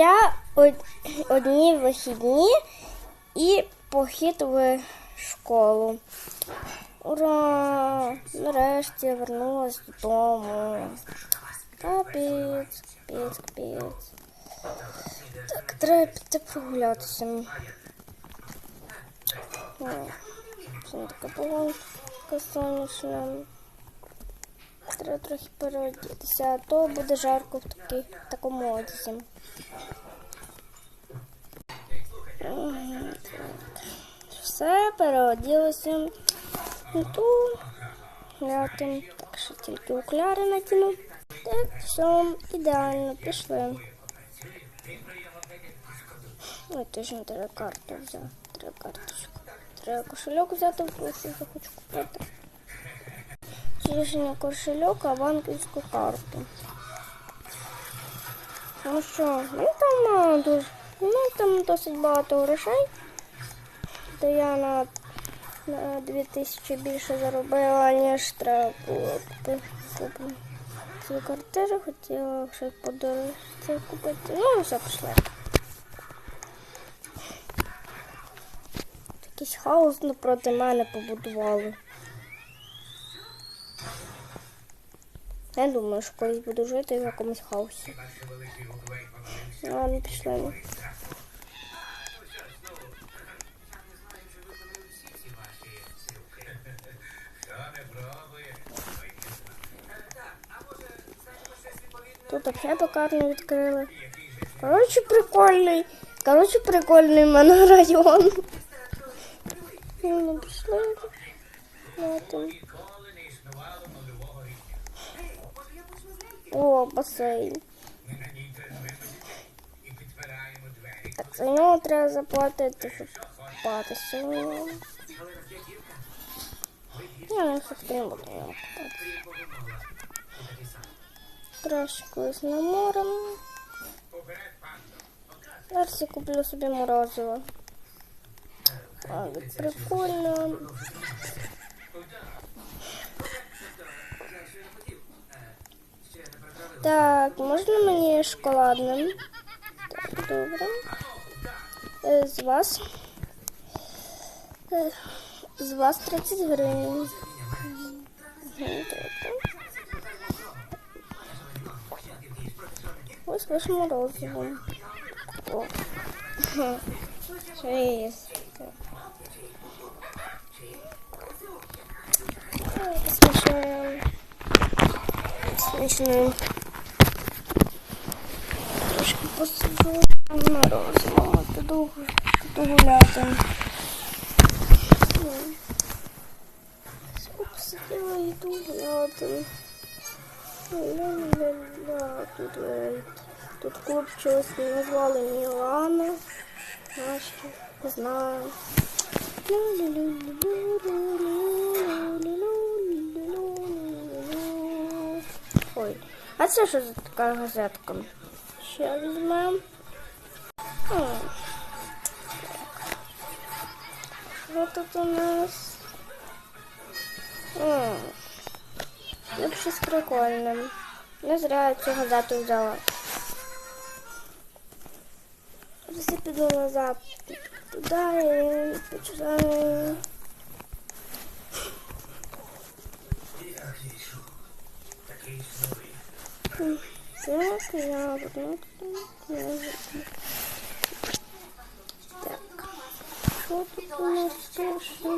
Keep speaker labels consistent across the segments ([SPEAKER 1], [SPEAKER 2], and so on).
[SPEAKER 1] Я од- одні вихідні і похід в школу. Ура! Нарешті я вернулась додому. Капець, капець, капець. Так, треба піти прогулятися. Сьогодні така погодка сонячна. Треба трохи переодітися, а то буде жарко в, такій, в такому одязі. Все, переоділося. Ну ту гляньте. Так що тільки окуляри натяну. Так, все, ідеально, пішли. Ой, точно треба карту взяти. Треба карточку. Треба кошельок взяти, тому що захочу купити. Чи ж не кошельок, а банківську карту. Ну що, ну там. Ну там досить багато грошей. То я на, на 2000 більше заробила, ніж треба було. Купити цю квартиру, хотіла ще подорожче купити. Ну, все пішли. Якийсь хаос напроти мене побудували. Я думаю, що колись буду жити в якомусь хаосі. Ну, Ладно, пішли. Тут взагалі пекарню відкрили. Коротше, прикольний. Коротше, прикольний в мене район. Ну, пішли. О, басейн. Так, за нього треба заплатити, щоб купатися. Я не все не буду в ньому купатися. Краще колись. Зараз я куплю собі морозиво. А, прикольно. Так, можна мені шоколадним? Так, добре. Е, З вас. е, З вас 30 гривень. Ось ваше морозиво. О. Що є? Смішно. Смішно. Трошки в морозиво. Піду, піду гуляти. Все, і йду гуляти. Ля-ля-ля, Тут, е, тут клуб чогось назвали Мілана. Нащо? Не знаю. Ой, а це що за така газетка? Ще візьмемо. Що тут у нас? Ну, щось прикольне. Не зря я цю газету взяла. Зараз я піду назад. Туди і почитаю. М, Так, я. Так. Що тут у нас пише?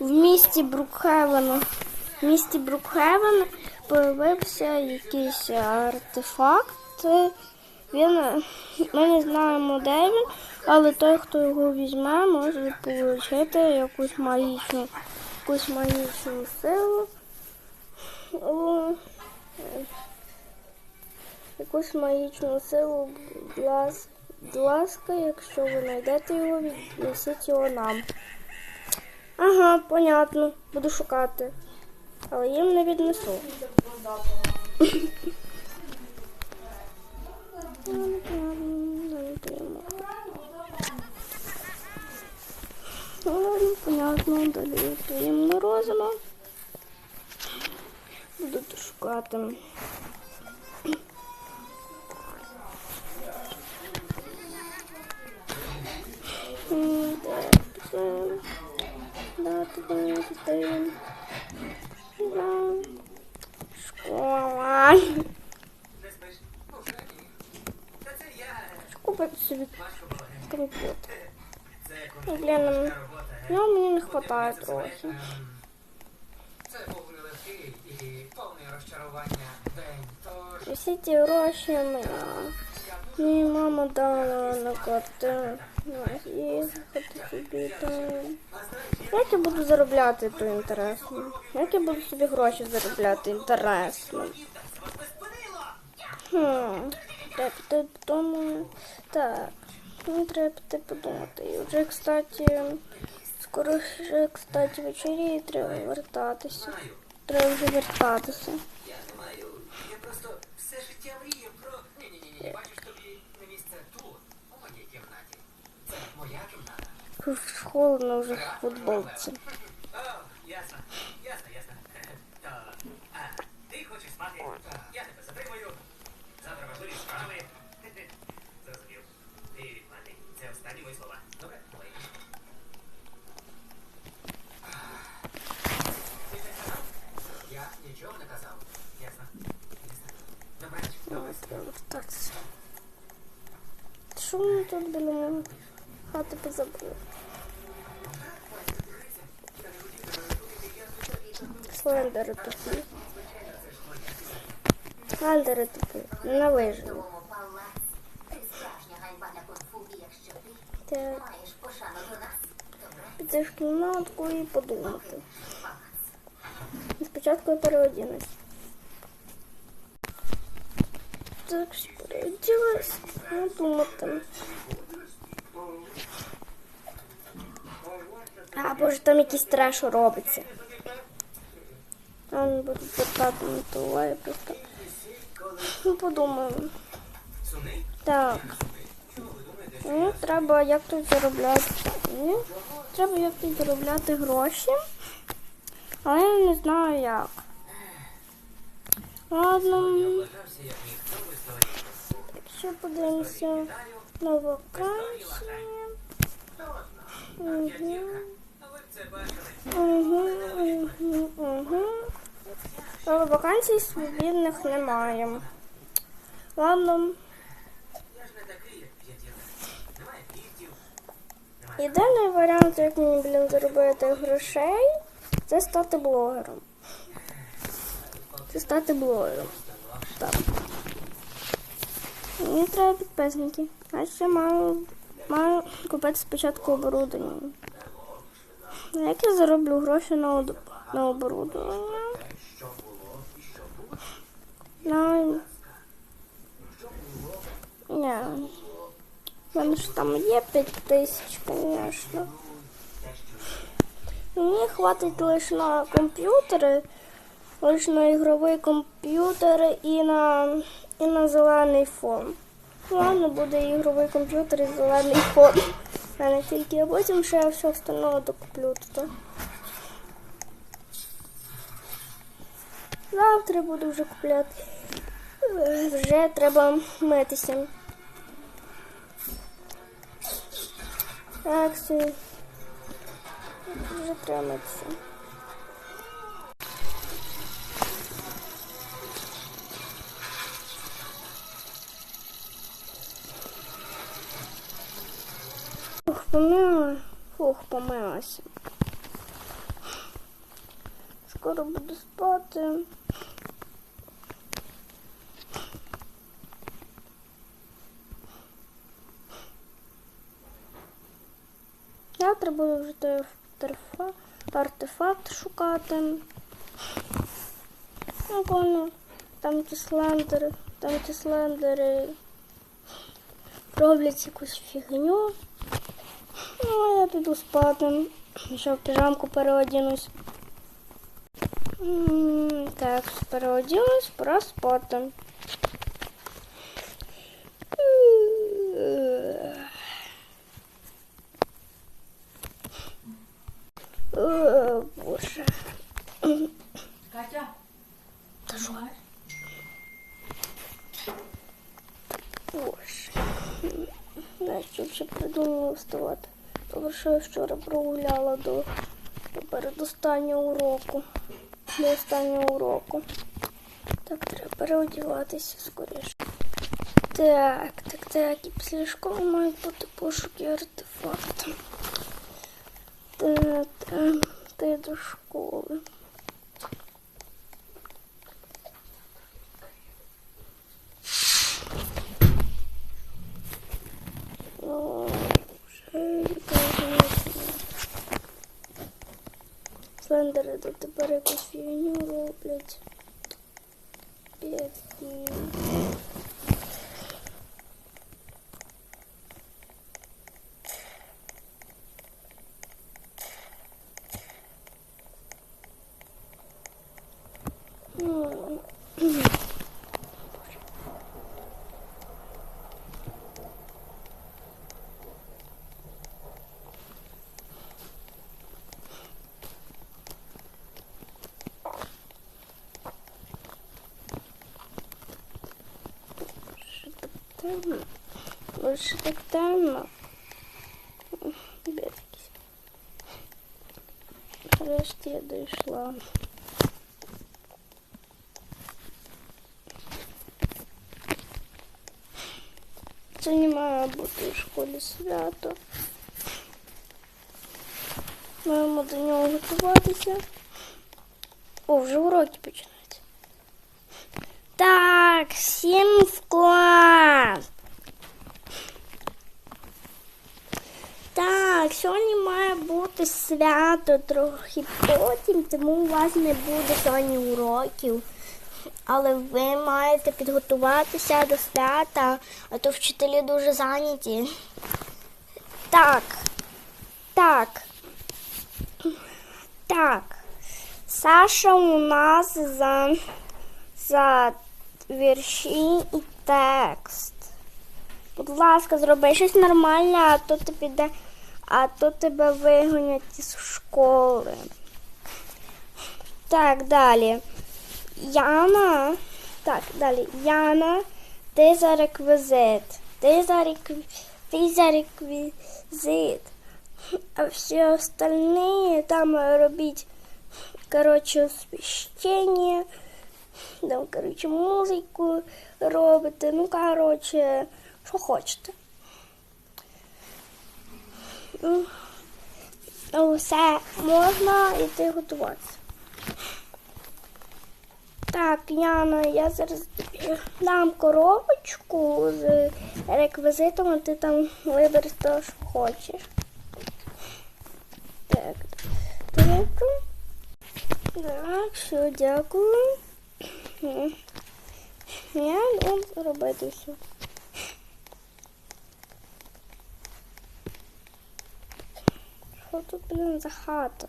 [SPEAKER 1] В місті Брукхевен, в місті Брукхевен появився якийсь артефакт. Він, ми не знаємо, де він, але той, хто його візьме, може отримати якусь магічну, якусь магічну силу. О, Якусь магічну силу, будь лас- будь ласка, якщо ви знайдете його, віднесіть його нам. Ага, понятно. Буду шукати. Але їм не віднесу. Ладно, понятно, далі їм морозиво. Буду шукати. Школа. Школа собі комп'ютер. Блін, ну мені не вистачає трохи.
[SPEAKER 2] Це був нелегкий і повний розчарування день. Тож...
[SPEAKER 1] Всі ті гроші мені мама дала на квартиру. Як я буду заробляти, то інтересно. Як я буду собі гроші заробляти, інтересно. Хм, треба піти додому. Так, мені треба піти подумати. І вже, кстати, скоро вже, кстати, вечері треба вертатися. Треба вже вертатися. холодно уже в
[SPEAKER 2] футболке. Так. Шум тут, блин. А, ти
[SPEAKER 1] позабули? Слендери тупі. Слендери тупі.
[SPEAKER 3] Якщо ти
[SPEAKER 1] Так, піти в кімнатку і подумати. Спочатку я переодінусь. Так, що переоділась. Ну. А, боже, там якийсь треш робиться. Там будуть питати на просто. Ну, подумаємо. Так. Мені треба як тут заробляти. Треба як тут заробляти гроші. Але я не знаю як. Ладно, ще подивимося на вакансії. Угу. Угу, угу, угу. Вакансій свобідних немає. Ладно, єдиний варіант, як мені, блін, заробити грошей, це стати блогером. Це стати блогером. Так. Мені треба підписники. А ще маю, маю купити спочатку оборудовання. Як я зароблю гроші на, на оборудовання? На... У мене ж там є 5 тисяч, звісно. Мені хватить лише на комп'ютери, лише на ігровий комп'ютер і на, і на зелений фон. Ладно, буде ігровий комп'ютер і зелений фон. Мене тільки, а потім ще я все остального докуплю туди. Завтра буду вже купляти. Вже треба митися. Так, все. Вже треба митися. Помила. Фух, помилася. Скоро буду спати. Завтра буду вже той артефакт, шукати. Ну, понял. Там ті слендери, там ті слендери роблять якусь фігню. Ну, а я піду спати. Ще в піжамку переодінусь. М, Так, переоділась, пора спати. О, Боже.
[SPEAKER 4] Катя,
[SPEAKER 1] Та що? Боже. Нащо ще придумала вставати? Добре, що я вчора прогуляла до, до передостаннього уроку. До останнього уроку. Так, треба переодіватися скоріше. Так, так, так. І після школи мають бути пошуки артефакту. Так, так, ти до школи. О, вже кажуть. Слендери до тепер якусь фігню роблять. Бідні. Ну, Що так темно? Лише так темно. Бід якийсь. Нарешті я дійшла. Це не має бути в школі свято. Маємо до нього готуватися. О, вже уроки починаються. Так, всім в клас. Так, сьогодні має бути свято трохи потім, тому у вас не буде сьогодні уроків. Але ви маєте підготуватися до свята, а то вчителі дуже зайняті. Так. Так. Так. Саша у нас за, за вірші і текст. Будь ласка, зроби щось нормальне, а то ти піде, а то тебе вигонять із школи. Так, далі. Яна. Так, далі. Яна, ти за реквізит. Ти за реквізит. Ти за реквізит. А всі остальні там робіть, коротше, освіщення. Там, коротше, музику робите. Ну, коротше, що хочете. Ну, Все, можна йти готуватися. Так, Яна, я зараз дам коробочку з реквізитом, а ти там вибереш те, що хочеш. Так, так. Так, все, дякую. Я йду робити все. Що тут, блін, за хата?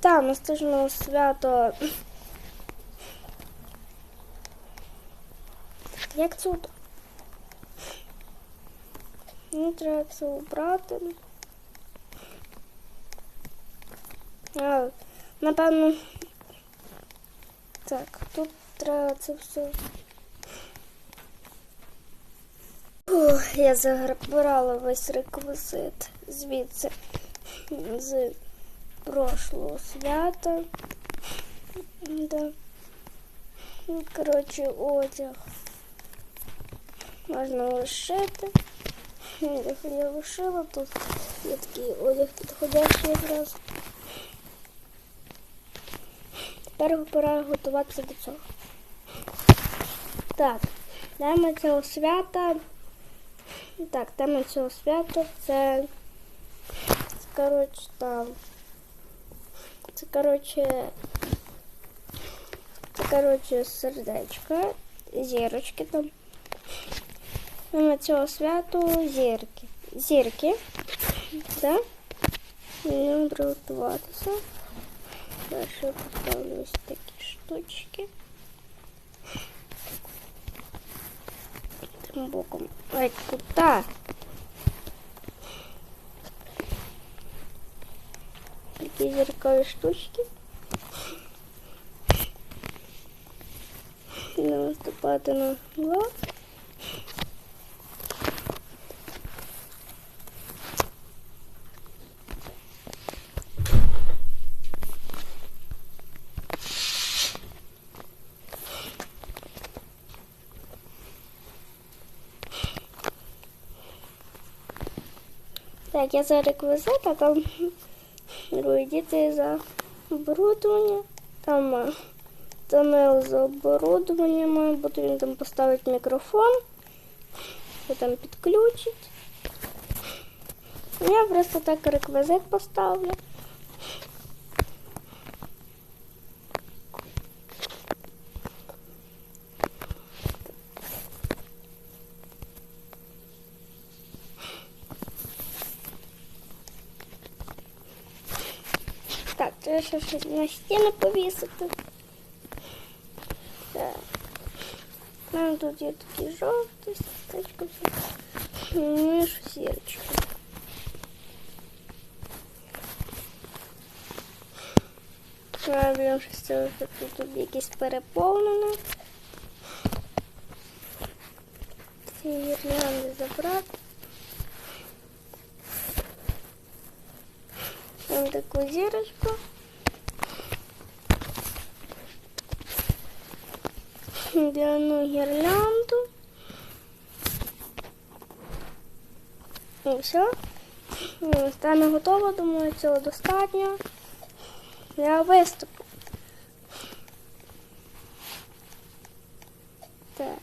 [SPEAKER 1] Та, настижного свято. Як це? Ну, треба все убрати. А, напевно. Так, тут треба це все. Ух, я забирала весь реквізит звідси з прошлого свята. Да. Ну, коротше, одяг можна лишити. Одяг я лишила, тут є такий одяг підходящий якраз. Тепер пора готуватися до цього. Так, тема цього свята. Так, тема цього свята це, це коротше, там. Це, коротше, це, коротше, сердечко, зірочки там. Тема цього святу зірки. Зірки. Так? Мені приготуватися. Перше я поставлю ось такі штучки. Тим боком. Ай, кута. Такі зіркові штучки. Не наступати на глаз. Так, я за реквізит, а там діти за оборудовання. Там е, Данил за оборудовання має бути, він там поставить мікрофон, там підключить. Я просто так реквізит поставлю. Так, треба ще щось на стіни повісити. Так. Нам тут є такі жовті стечко. Ну зірочки. Правильно, що це тут, якесь переповнене. Ці гірлянди забрати. Там таку зірочку. Гляну гірлянду. І все. Ну, Стане готово, думаю, цього достатньо. Я виступлю. Так.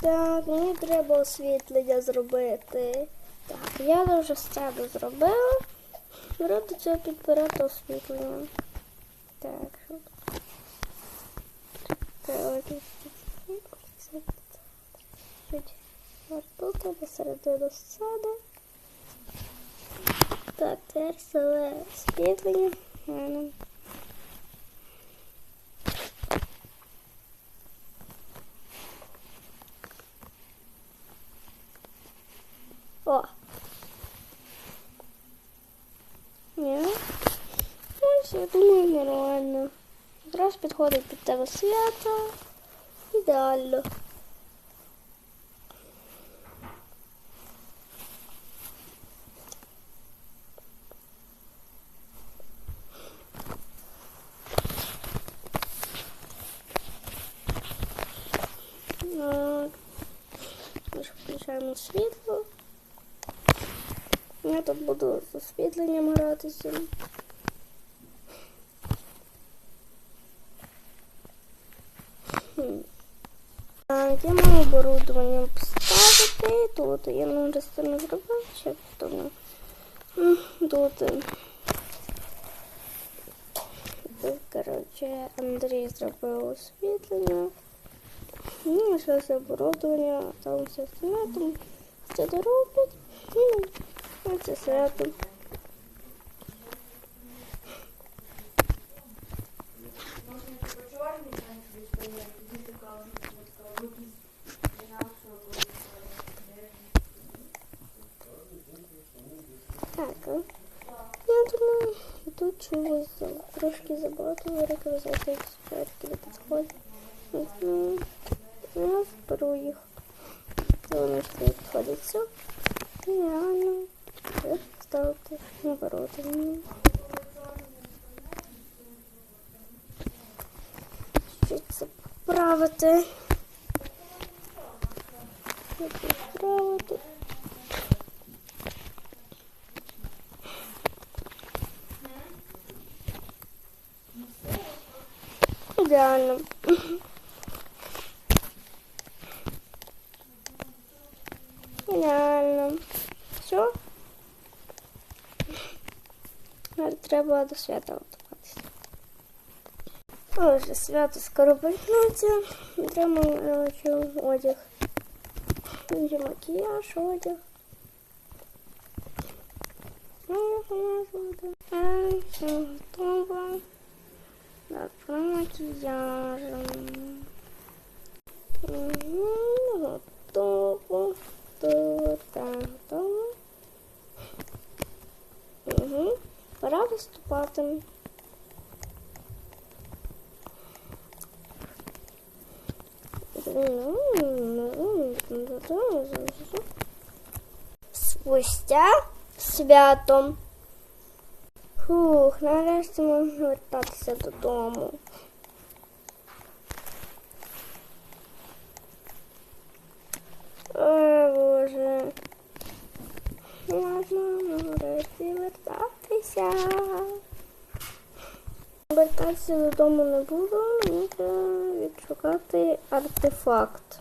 [SPEAKER 1] Так, мені треба освітлення зробити. Так, я вже сцену зробила. Беру до цього підбирати освітлення. Так? Чуть тут, сцени. Так, тепер освітлення. Гарно. О! Ні. Ось, я думаю, нормально. Якраз підходить під тебе свято. Ідеально. Включаємо світло. Я тут буду з освітленням гратися. Хм. Так, я маю оборудовання поставити. Тут я не частину зробив, ще потім. Тут. Тут, коротше, Андрій зробив освітлення. Ну, ще оборудовання, там все остальне, там все дороблять. Ну, оце свято. Так, а? я думаю, тут чогось трошки забагато реквізитів сперки не підходить. Не знаю. Я зберу їх. Вони ж не підходять все. Реально. Ставити оборудовання. Чуть це поправити. Поправити. Ідеально. Ідеально. Все. Тепер треба до свята готуватися. О, вже свято скоро почнеться. Треба е, одяг. Вже макіяж, одяг. Ну, я буду. Ай, все готово. Так, про макіяжем. Угу, готово. Готово. Угу. Пора виступати. Спустя святом. Фух, нарешті можна вертатися додому. Додому не мені треба відшукати артефакт.